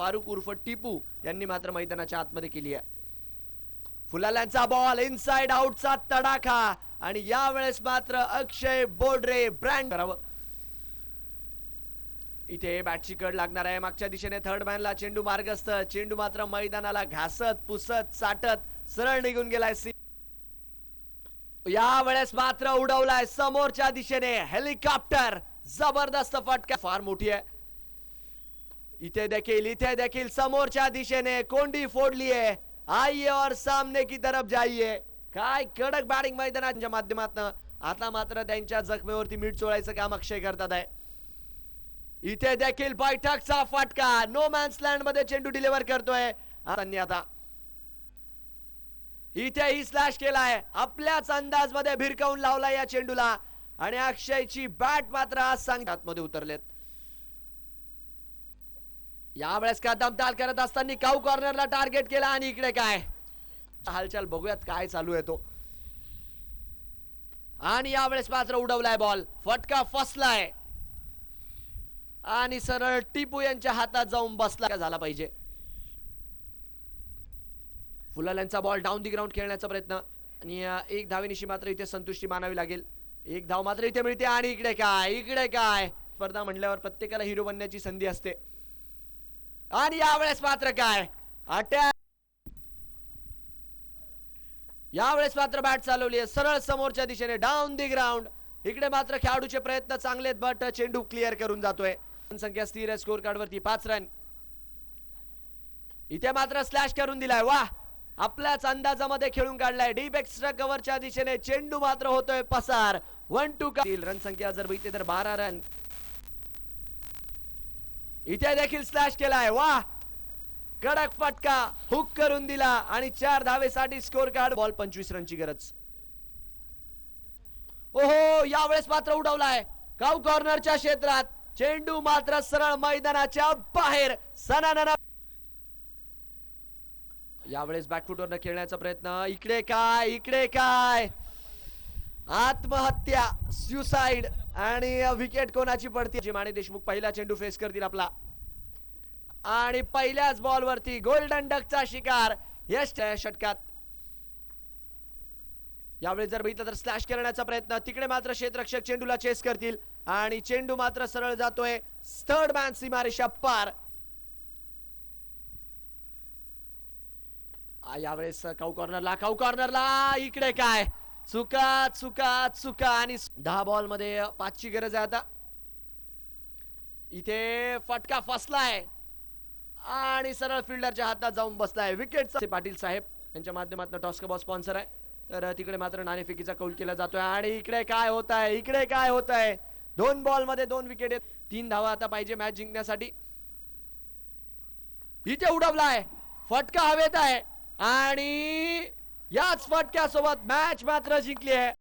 फारुक उर्फ टिपू यांनी मात्र मैदानाच्या आतमध्ये केली आहे. फुलाल्यांचा बॉल इनसाइड आउटचा तडाखा आणि यावेळेस मात्र अक्षय बोडरे ब्रँड करावं. इथे बॅटची कड लागणार आहे. मागच्या दिशेने थर्ड मॅनला चेंडू मार्गस्थ. चेंडू मात्र मैदानाला घासत पुसत चाटत सरळ निघून गेलाय सी- यावेळेस मात्र उडवलाय समोरच्या दिशेने. हेलिकॉप्टर जबरदस्त फटका. फार मोठी आहे. इथे देखील इथे देखील समोरच्या दिशेने कोंडी फोडली आहे आइए और सामने की तरफ जाइए काय कडक बॅटिंग मैदानाच्या माध्यमातून आता मात्र त्यांच्या जखमेवरती मीठ चोळायचं काम अक्षय करतात आहे. इथे देखील बैठकचा फटका. नो मॅन्स लँडमध्ये चेंडू डिलिव्हर करतोय. त्यांनी आता. इथे ही स्लॅश केलाय. आपल्याच अंदाजमध्ये भिरकावून लावला या चेंडूला. आणि अक्षयची बॅट मात्र आज सांगतात मध्ये उतरलेत. यावेळेस काय दमदाल करत असताना काऊ कॉर्नरला टार्गेट केला आणि इकडे काय? हालचाल बघूयात काय चालू आहे तो. आणि यावेळेस मात्र उडवलाय बॉल फटका फसलाय. आणि सरळ टिपू यांच्या हातात जाऊन बसला झाला पाहिजे. फुलाल्यांचा बॉल डाऊन दी ग्राउंड खेळण्याचा प्रयत्न. आणि एक धावेनिशी मात्र इथे संतुष्टी मानावी लागेल. एक धाव मात्र इथे मिळते आणि इकडे काय? इकडे काय? स्पर्धा म्हणल्यावर प्रत्येकाला हिरो बनण्याची संधी असते. आणि यावेळेस मात्र काय? अटॅक यावेळेस मात्र बॅट चालवली आहे. सरळ समोरच्या दिशेने डाऊन दी ग्राउंड इकडे मात्र खेळाडूचे प्रयत्न चांगले आहेत बट चेंडू क्लिअर करून जातोय. संख्या स्थिर आहे स्कोर कार्ड वरती पाच रन इथे मात्र स्लॅश करून दिलाय. वा आपल्याच अंदाजामध्ये खेळून काढलाय. डीप एक्स्ट्रा कव्हरच्या दिशेने चेंडू मात्र होतोय पसार. वन टू रन संख्या जर बघितली तर बारा रन इथे देखील स्लॅश केलाय. वा कडक फटका हुक करून दिला आणि चार धावेसाठी स्कोर कार्ड बॉल पंचवीस रनची गरज. ओहो यावेळेस मात्र उडवलाय. गाव कॉर्नरच्या क्षेत्रात. चेंडू मात्र सरळ मैदानाच्या बाहेर. सनानना यावेळेस बॅकफुटवर खेळण्याचा प्रयत्न. इकडे काय इकडे काय? आत्महत्या सुसाइड आणि विकेट कोणाची पडते? जी माने देशमुख पहिला चेंडू फेस करतील आपला. आणि पहिल्याच बॉल वरती गोल्डन डकचा शिकार यश षटकात. यावेळी जर बघितलं तर स्लॅश करण्याचा प्रयत्न. तिकडे मात्र क्षेत्रक्षक चेंडूला चेस करतील. आणि चेंडू मात्र सरळ जातोय. थर्ड मॅन सीमारेषा पार. यावेळेस काऊ कॉर्नरला काऊ कॉर्नरला इकडे काय? चुका चुका चुका. आणि दहा बॉलमध्ये पाचची गरज आहे आता. इथे फटका फसलाय. आणि सरळ फिल्डरच्या हातात जाऊन बसलाय विकेट पाटील साहेब यांच्या माध्यमातून टॉस्क बॉल स्पॉन्सर आहे. तर तिकडे मात्र नाणेफेकीचा कौल केला जातोय. आणि इकडे काय होत आहे इकडे काय होत आहे दोन बॉलमध्ये दोन विकेट आहेत. तीन धावा आता पाहिजे मॅच जिंकण्यासाठी. इथे उडवलाय. फटका हवेत आहे. आणि याच फटक्यासोबत मॅच मात्र जिंकली आहे.